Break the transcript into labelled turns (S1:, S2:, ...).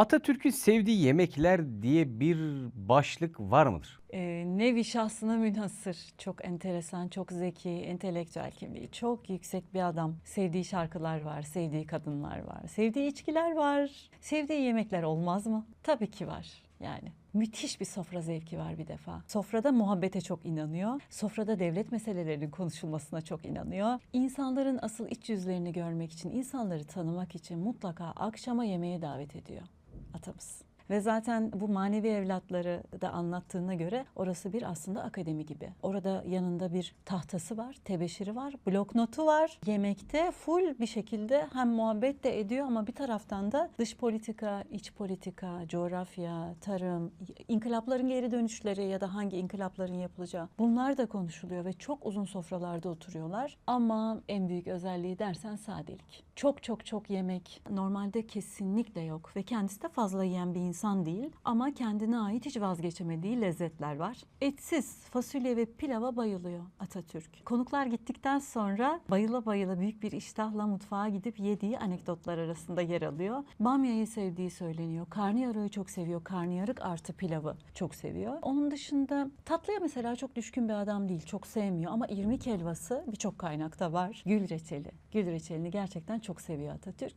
S1: Atatürk'ün sevdiği yemekler diye bir başlık var mıdır?
S2: Ee, nevi şahsına münhasır. Çok enteresan, çok zeki, entelektüel kimliği. Çok yüksek bir adam. Sevdiği şarkılar var, sevdiği kadınlar var, sevdiği içkiler var. Sevdiği yemekler olmaz mı? Tabii ki var. Yani müthiş bir sofra zevki var bir defa. Sofrada muhabbete çok inanıyor. Sofrada devlet meselelerinin konuşulmasına çok inanıyor. İnsanların asıl iç yüzlerini görmek için, insanları tanımak için mutlaka akşama yemeğe davet ediyor atamız. Ve zaten bu manevi evlatları da anlattığına göre orası bir aslında akademi gibi. Orada yanında bir tahtası var, tebeşiri var, bloknotu var. Yemekte full bir şekilde hem muhabbet de ediyor ama bir taraftan da dış politika, iç politika, coğrafya, tarım, inkılapların geri dönüşleri ya da hangi inkılapların yapılacağı bunlar da konuşuluyor ve çok uzun sofralarda oturuyorlar. Ama en büyük özelliği dersen sadelik. Çok çok çok yemek normalde kesinlikle yok ve kendisi de fazla yiyen bir insan değil ama kendine ait hiç vazgeçemediği lezzetler var. Etsiz fasulye ve pilava bayılıyor Atatürk. Konuklar gittikten sonra bayıla bayıla büyük bir iştahla mutfağa gidip yediği anekdotlar arasında yer alıyor. Bamya'yı sevdiği söyleniyor. Karnıyarığı çok seviyor. Karnıyarık artı pilavı çok seviyor. Onun dışında tatlıya mesela çok düşkün bir adam değil. Çok sevmiyor ama irmik helvası birçok kaynakta var. Gül reçeli. Gül reçelini gerçekten çok seviyor Atatürk.